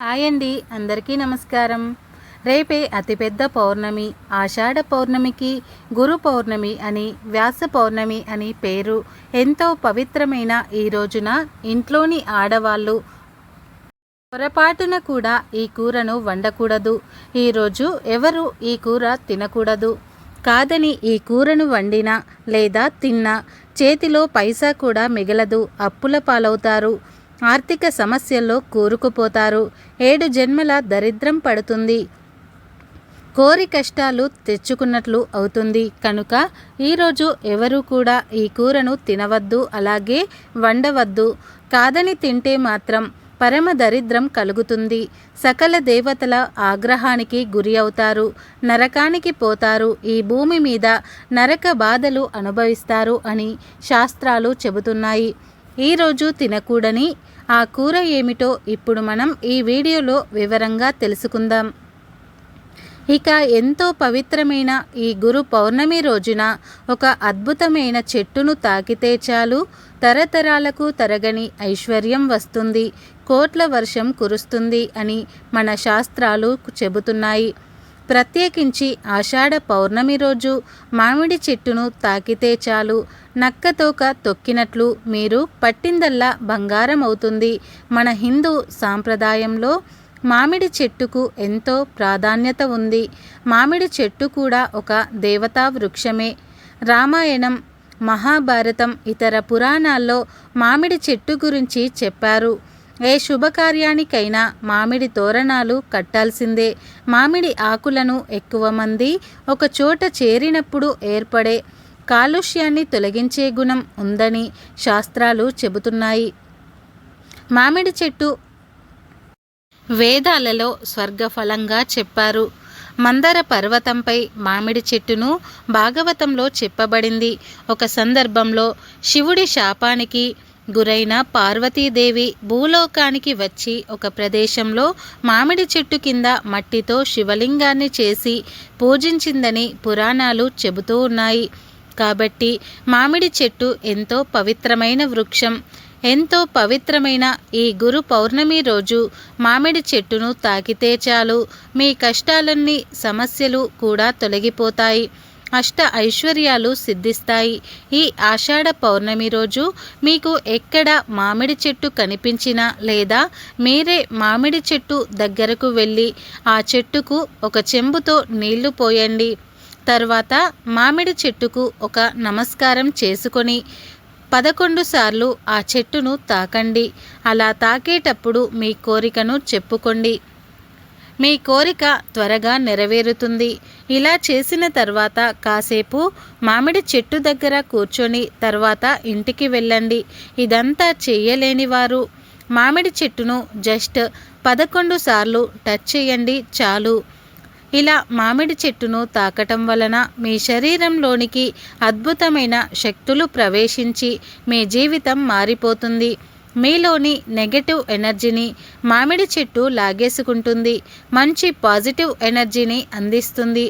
Hi అండి అందరికీ నమస్కారం. రేపే అతిపెద్ద పౌర్ణమి ఆషాఢ పౌర్ణమికి గురు పౌర్ణమి అని వ్యాస పౌర్ణమి అని పేరు. ఎంతో పవిత్రమైన ఈ రోజున ఇంట్లోని ఆడవాళ్ళు పొరపాటున కూడా ఈ కూరను వండకూడదు. ఈరోజు ఎవరు ఈ కూర తినకూడదు? కాదని ఈ కూరను వండినా లేదా తిన్నా చేతిలో పైసా కూడా మిగలదు. అప్పుల పాలవుతారు. ఆర్థిక సమస్యల్లో కూరుకుపోతారు. ఏడు జన్మల దరిద్రం పడుతుంది. కోరి కష్టాలు తెచ్చుకున్నట్లు అవుతుంది. కనుక ఈరోజు ఎవరు కూడా ఈ కూరను తినవద్దు అలాగే వండవద్దు. కాదని తింటే మాత్రం పరమ దరిద్రం కలుగుతుంది. సకల దేవతల ఆగ్రహానికి గురి అవుతారు. నరకానికి పోతారు. ఈ భూమి మీద నరక బాధలు అనుభవిస్తారు అని శాస్త్రాలు చెబుతున్నాయి. ఈరోజు తినకూడని ఆ కూర ఏమిటో ఇప్పుడు మనం ఈ వీడియోలో వివరంగా తెలుసుకుందాం. ఇక ఎంతో పవిత్రమైన ఈ గురు పౌర్ణమి రోజున ఒక అద్భుతమైన చెట్టును తాకితే చాలు తరతరాలకు తరగని ఐశ్వర్యం వస్తుంది కోట్ల వర్షం కురుస్తుంది అని మన శాస్త్రాలు చెబుతున్నాయి. ప్రత్యేకించి ఆషాఢ పౌర్ణమి రోజు మామిడి చెట్టును తాకితే చాలు. నక్కతోక తొక్కినట్లు మీరు పట్టిందల్లా బంగారం అవుతుంది మన హిందూ సాంప్రదాయంలో మామిడి చెట్టుకు ఎంతో ప్రాధాన్యత ఉంది. మామిడి చెట్టు కూడా ఒక దేవతా వృక్షమే. రామాయణం మహాభారతం ఇతర పురాణాల్లో మామిడి చెట్టు గురించి చెప్పారు. ఏ శుభకార్యానికైనా మామిడి తోరణాలు కట్టాల్సిందే. మామిడి ఆకులను ఎక్కువ మంది ఒక చోట చేరినప్పుడు ఏర్పడే కాలుష్యాన్ని తొలగించే గుణం ఉందని శాస్త్రాలు చెబుతున్నాయి. మామిడి చెట్టు వేదాలలో స్వర్గఫలంగా చెప్పారు. మందర పర్వతంపై మామిడి చెట్టును భాగవతంలో చెప్పబడింది. ఒక సందర్భంలో శివుడి శాపానికి గురైన పార్వతీదేవి భూలోకానికి వచ్చి ఒక ప్రదేశంలో మామిడి చెట్టు కింద మట్టితో శివలింగాన్ని చేసి పూజించిందని పురాణాలు చెబుతూ ఉన్నాయి. కాబట్టి మామిడి చెట్టు ఎంతో పవిత్రమైన వృక్షం. ఎంతో పవిత్రమైన ఈ గురు పౌర్ణమి రోజు మామిడి చెట్టును తాకితే చాలు. మీ కష్టాలన్నీ సమస్యలు కూడా తొలగిపోతాయి. అష్ట ఐశ్వర్యాలు సిద్ధిస్తాయి. ఈ ఆషాఢ పౌర్ణమి రోజు మీకు ఎక్కడ మామిడి చెట్టు కనిపించినా లేదా మీరే మామిడి చెట్టు దగ్గరకు వెళ్ళి ఆ చెట్టుకు ఒక చెంబుతో నీళ్ళు పోయండి. తర్వాత మామిడి చెట్టుకు ఒక నమస్కారం చేసుకొని పదకొండు సార్లు ఆ చెట్టును తాకండి. అలా తాకేటప్పుడు మీ కోరికను చెప్పుకోండి. మీ కోరిక త్వరగా నెరవేరుతుంది. ఇలా చేసిన తర్వాత కాసేపు మామిడి చెట్టు దగ్గర కూర్చొని తర్వాత ఇంటికి వెళ్ళండి. ఇదంతా చేయలేని వారు మామిడి చెట్టును జస్ట్ పదకొండు సార్లు టచ్ చేయండి చాలు. ఇలా మామిడి చెట్టును తాకటం వలన మీ శరీరంలోనికి అద్భుతమైన శక్తులు ప్రవేశించి మీ జీవితం మారిపోతుంది. మీలోని నెగటివ్ ఎనర్జీని మామిడి చెట్టు లాగేసుకుంటుంది. మంచి పాజిటివ్ ఎనర్జీని అందిస్తుంది.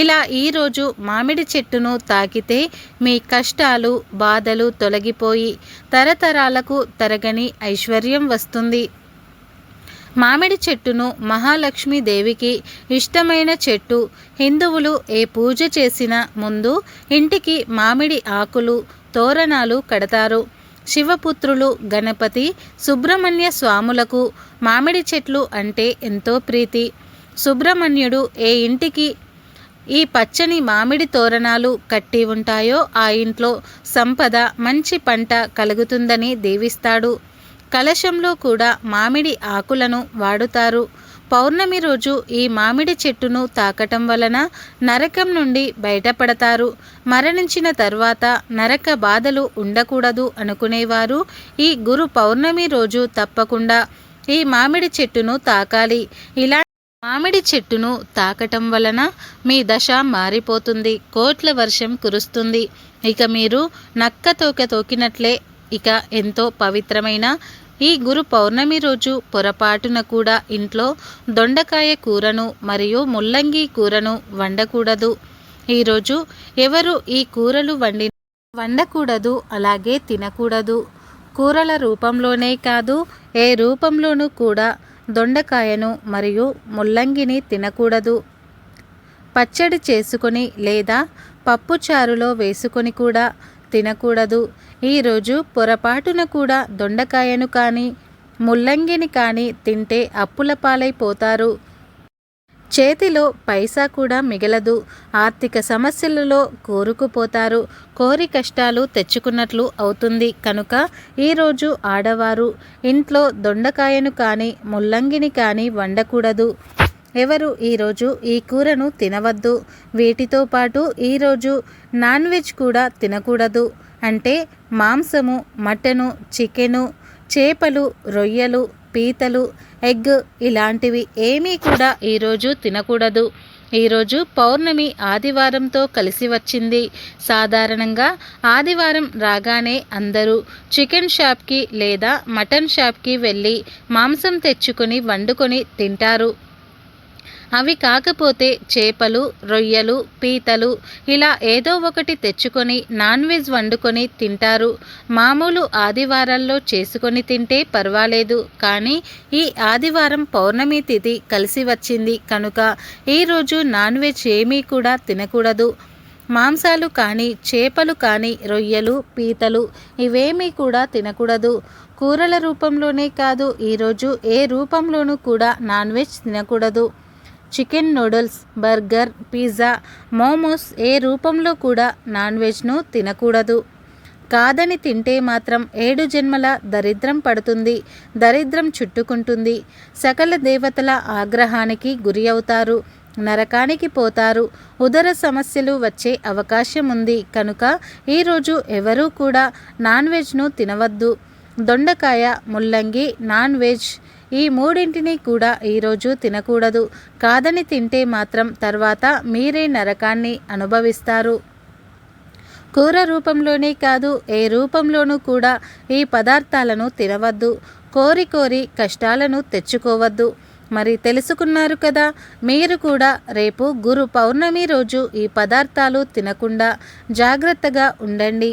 ఇలా ఈరోజు మామిడి చెట్టును తాకితే మీ కష్టాలు బాధలు తొలగిపోయి తరతరాలకు తరగని ఐశ్వర్యం వస్తుంది. మామిడి చెట్టును మహాలక్ష్మీదేవికి ఇష్టమైన చెట్టు హిందువులు ఏ పూజ చేసినా ముందు ఇంటికి మామిడి ఆకులు తోరణాలు కడతారు. శివపుత్రులు గణపతి సుబ్రహ్మణ్య స్వాములకు మామిడి చెట్లు అంటే ఎంతో ప్రీతి. సుబ్రహ్మణ్యుడు ఏ ఇంటికి ఈ పచ్చని మామిడి తోరణాలు కట్టి ఉంటాయో ఆ ఇంట్లో సంపద మంచి పంట కలుగుతుందని దీవిస్తాడు. కలశంలో కూడా మామిడి ఆకులను వాడుతారు. పౌర్ణమి రోజు ఈ మామిడి చెట్టును తాకటం వలన నరకం నుండి బయటపడతారు. మరణించిన తర్వాత నరక బాధలు ఉండకూడదు అనుకునేవారు. ఈ గురు పౌర్ణమి రోజు తప్పకుండా ఈ మామిడి చెట్టును తాకాలి. ఇలా మామిడి చెట్టును తాకటం వలన మీ దశ మారిపోతుంది. కోట్ల వర్షం కురుస్తుంది. ఇక మీరు నక్క తోక తోకినట్లే. ఇక ఎంతో పవిత్రమైన ఈ గురు పౌర్ణమి రోజు పొరపాటున కూడా ఇంట్లో దొండకాయ కూరను మరియు ముల్లంగి కూరను వండకూడదు. ఈరోజు ఎవరు ఈ కూరలు వండి వండకూడదు అలాగే తినకూడదు. కూరల రూపంలోనే కాదు ఏ రూపంలోనూ కూడా దొండకాయను మరియు ముల్లంగిని తినకూడదు. పచ్చడి చేసుకొని లేదా పప్పుచారులో వేసుకొని కూడా తినకూడదు. ఈరోజు పొరపాటున కూడా దొండకాయను కానీ ముల్లంగిని కానీ తింటే అప్పుల పాలైపోతారు. చేతిలో పైసా కూడా మిగలదు. ఆర్థిక సమస్యలలో కోరుకుపోతారు. కోరి కష్టాలు తెచ్చుకున్నట్లు అవుతుంది. కనుక ఈరోజు ఆడవారు ఇంట్లో దొండకాయను కానీ ముల్లంగిని కానీ వండకూడదు. ఎవరు ఈరోజు ఈ కూరను తినవద్దు? వీటితో పాటు ఈరోజు నాన్ వెజ్ కూడా తినకూడదు. అంటే మాంసము మటను చికెను చేపలు రొయ్యలు పీతలు ఎగ్ ఇలాంటివి ఏమీ కూడా ఈరోజు తినకూడదు. ఈరోజు పౌర్ణమి ఆదివారంతో కలిసి వచ్చింది. సాధారణంగా ఆదివారం రాగానే అందరూ చికెన్ షాప్కి లేదా మటన్ షాప్కి వెళ్ళి మాంసం తెచ్చుకొని వండుకొని తింటారు. అవి కాకపోతే చేపలు రొయ్యలు పీతలు ఇలా ఏదో ఒకటి తెచ్చుకొని నాన్ వెజ్ వండుకొని తింటారు. మామూలు ఆదివారాల్లో చేసుకొని తింటే పర్వాలేదు. కానీ ఈ ఆదివారం పౌర్ణమి తిథి కలిసి వచ్చింది కనుక ఈరోజు నాన్ వెజ్ ఏమీ కూడా తినకూడదు. మాంసాలు కానీ చేపలు కానీ రొయ్యలు పీతలు ఇవేమీ కూడా తినకూడదు. కూరల రూపంలోనే కాదు ఈరోజు ఏ రూపంలోనూ కూడా నాన్ వెజ్ తినకూడదు. Chicken noodles burger pizza momos ఏ రూపంలో కూడా నాన్ వెజ్ను తినకూడదు. కాదని తింటే మాత్రం ఏడు జన్మల దరిద్రం పడుతుంది దరిద్రం చుట్టుకుంటుంది. సకల దేవతల ఆగ్రహానికి గురి అవుతారు నరకానికి పోతారు ఉదర సమస్యలు వచ్చే అవకాశం ఉంది. కనుక ఈరోజు ఎవరూ కూడా నాన్ వెజ్ను తినవద్దు. దొండకాయ ముల్లంగి నాన్ వెజ్ ఈ మూడింటిని కూడా ఈరోజు తినకూడదు. కాదని తింటే మాత్రం తర్వాత మీరే నరకాన్ని అనుభవిస్తారు. కూర రూపంలోనే కాదు ఏ రూపంలోనూ కూడా ఈ పదార్థాలను తినవద్దు. కోరి కోరి కష్టాలను తెచ్చుకోవద్దు. మరి తెలుసుకున్నారు కదా మీరు కూడా రేపు గురు పౌర్ణమి రోజు ఈ పదార్థాలు తినకుండా జాగ్రత్తగా ఉండండి.